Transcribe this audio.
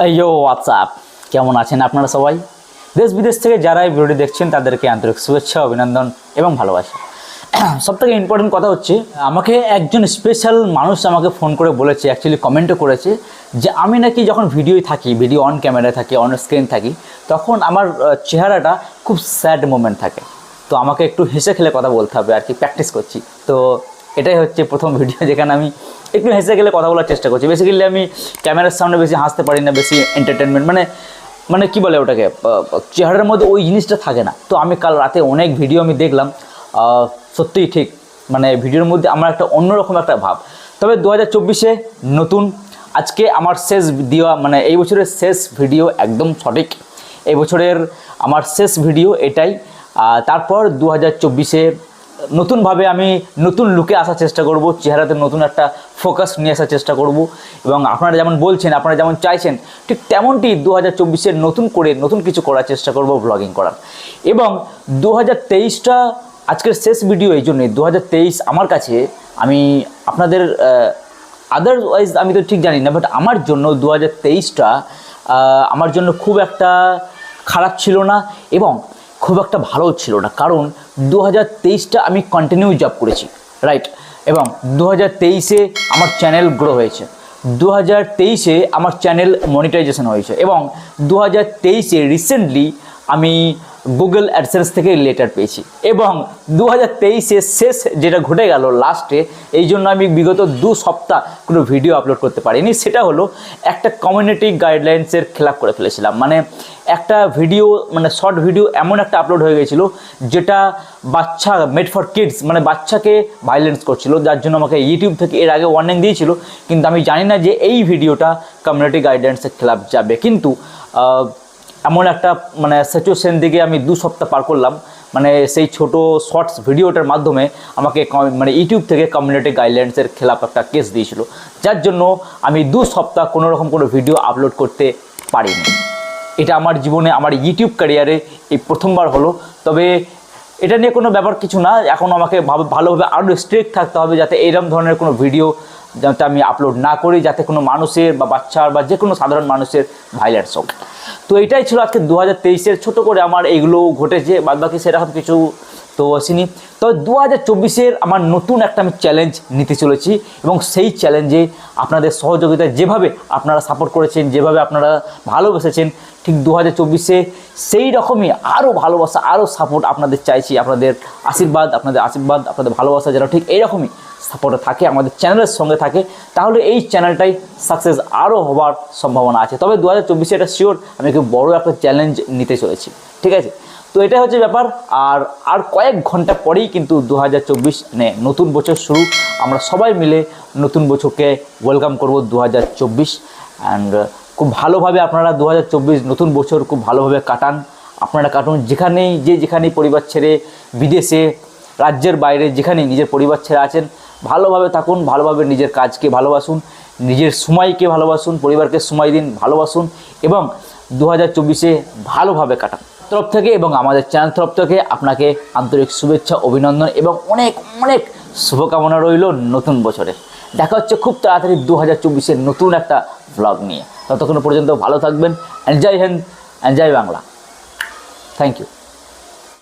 ইয়ো WhatsApp কেমন আছেন আপনারা সবাই? দেশ বিদেশ থেকে যারা এই ভিডিওটি দেখছেন, তাদেরকে আন্তরিক শুভেচ্ছা, অভিনন্দন এবং ভালোবাসা। সব থেকে ইম্পর্টেন্ট কথা হচ্ছে, আমাকে একজন স্পেশাল মানুষ আমাকে ফোন করে বলেছে অ্যাকচুয়ালি কমেন্টও করেছে, যে আমি নাকি যখন ভিডিওয় থাকি ভিডিও অন ক্যামেরায় থাকি অন স্ক্রিন থাকি, তখন আমার চেহারাটা খুব স্যাড মোমেন্ট থাকে। তো আমাকে একটু হেসে খেলে কথা বলতে হবে, আর কি প্র্যাকটিস করছি। তো এটাই হচ্ছে প্রথম ভিডিও যেখানে আমি একটু হেসে গেলে কথা বলার চেষ্টা করছি। বেসিক্যালি আমি ক্যামেরার সামনে বেশি হাসতে পারি না, বেশি এন্টারটেনমেন্ট মানে মানে কি বলে ওটাকে চেহারার মধ্যে ওই জিনিসটা থাকে না। তো আমি কাল রাতে অনেক ভিডিও আমি দেখলাম সত্যিই ঠিক মানে ভিডিওর মধ্যে আমার একটা অন্যরকম একটা ভাব। তবে দু হাজার চব্বিশে নতুন, আজকে আমার শেষ দেওয়া মানে এই বছরের শেষ ভিডিও একদম সঠিক। এই বছরের আমার শেষ ভিডিও এটাই। তারপর দু হাজার চব্বিশে নতুনভাবে আমি নতুন লুকে আসার চেষ্টা করব, চেহারাতে নতুন একটা ফোকাস নিয়ে আসার চেষ্টা করব। এবং আপনারা যেমন বলছেন, আপনারা যেমন চাইছেন, ঠিক তেমনটি দু হাজার নতুন করে নতুন কিছু করার চেষ্টা করব ব্লগিং করার। এবং দু হাজার তেইশটা আজকের শেষ ভিডিও এই জন্যে দু হাজার তেইশ আমার কাছে আমি আপনাদের আদারওয়াইজ আমি তো ঠিক জানি না বাট আমার জন্য দু হাজার তেইশটা আমার জন্য খুব একটা খারাপ ছিল না। এবং খুব একটা ভালো ছিল না। কারণ দু হাজার তেইশটা আমি কন্টিনিউ জব করেছি রাইট এবং দু হাজার তেইশে আমার চ্যানেল গ্রো হয়েছে। দু হাজার তেইশে আমার চ্যানেল মনিটাইজেশন হয়েছে এবং দু হাজার তেইশে রিসেন্টলি আমি গুগল অ্যাডসেন্স থেকে লেটার পেয়েছি। এবং দু হাজার শেষ যেটা ঘটে গেল লাস্টে এই জন্য আমি বিগত দু সপ্তাহ কোনো ভিডিও আপলোড করতে পারিনি। সেটা হলো একটা কমিউনিটি গাইডলাইন্সের খেলাপ করে ফেলেছিলাম। মানে একটা ভিডিও মানে শর্ট ভিডিও এমন একটা আপলোড হয়ে গেছিল, যেটা বাচ্চা মেড ফর কিডস মানে বাচ্চাকে ভাইলেন্স করছিল, যার জন্য আমাকে ইউটিউব থেকে এর আগে ওয়ার্নিং দিয়েছিল। কিন্তু আমি জানি না যে এই ভিডিওটা কমিউনিটি গাইডলাইন্সের খেলাপ যাবে। কিন্তু এমন একটা মানে সিচুয়েশন দিকে আমি দু সপ্তাহ পার করলাম। মানে সেই ছোট শর্টস ভিডিওটার মাধ্যমে আমাকে মানে ইউটিউব থেকে কমিউনিটি গাইডলাইন্সের খেলাপ একটা কেস দিয়েছিল। যার জন্য আমি দু সপ্তাহ কোনো রকম কোনো ভিডিও আপলোড করতে পারিনি। এটা আমার জীবনে, আমার ইউটিউব ক্যারিয়ারে এই প্রথমবার হলো। তবে এটা নিয়ে কোনো ব্যাপার কিছু না, এখন আমাকে ভাব- ভালোভাবে আরও স্ট্রিক্ট থাকতে হবে যাতে এইরকম ধরনের কোনো ভিডিও যাতে আমি আপলোড না করি, যাতে কোনো মানুষের বা বাচ্চার বা যে কোনো সাধারণ মানুষের ভাইলেন্স হোক। তো এটাই ছিল আজকে দু হাজার তেইশের ছোটো করে আমার এইগুলো ঘটেছে বাদ বাকি সেরকম কিছু তো আসেনি তো দু হাজার চব্বিশের আমার নতুন একটা আমি চ্যালেঞ্জ নিতে চলেছি এবং সেই চ্যালেঞ্জে আপনাদের সহযোগিতায় যেভাবে আপনারা সাপোর্ট করেছেন, যেভাবে আপনারা ভালোবেসেছেন, ঠিক দু হাজার চব্বিশে সেই রকমই আরও ভালোবাসা আরও সাপোর্ট আপনাদের চাইছি, আপনাদের আশীর্বাদ আপনাদের আশীর্বাদ, আপনাদের ভালোবাসা যেন ঠিক এইরকমই সাপোর্টে থাকে, আমাদের চ্যানেলের সঙ্গে থাকে, তাহলে এই চ্যানেলটাই সাকসেস আরও হওয়ার সম্ভাবনা আছে। তবে দু হাজার চব্বিশে এটা শিওর আমি একটু বড় একটা চ্যালেঞ্জ নিতে চলেছি, ঠিক আছে? তো এটাই হচ্ছে ব্যাপার। আর আর কয়েক ঘণ্টা পরেই কিন্তু দু হাজার চব্বিশ মানে নতুন বছর শুরু। আমরা সবাই মিলে নতুন বছরকে ওয়েলকাম করব দু হাজার চব্বিশ। অ্যান্ড খুব ভালোভাবে আপনারা দু হাজার চব্বিশ নতুন বছর খুব ভালোভাবে কাটান। আপনারা কাটুন যেখানেই, যে যেখানেই পরিবার ছেড়ে বিদেশে, রাজ্যের বাইরে, যেখানেই নিজের পরিবার ছেড়ে আছেন, ভালোভাবে থাকুন, ভালোভাবে নিজের কাজকে ভালোবাসুন, নিজের সময়কে ভালোবাসুন, পরিবারকে সময় দিন, ভালোবাসুন, এবং দু হাজার চব্বিশে ভালোভাবে কাটান। তরফ থেকে এবং আমাদের চ্যানেল তরফ থেকে আপনাকে আন্তরিক শুভেচ্ছা, অভিনন্দন এবং অনেক অনেক শুভকামনা রইল নতুন বছরে। দেখা হচ্ছে খুব তাড়াতাড়ি দু হাজার চব্বিশের নতুন একটা ব্লগ নিয়ে। ততক্ষণ পর্যন্ত ভালো থাকবেন। Enjoy Hind enjoy Bangla. Thank you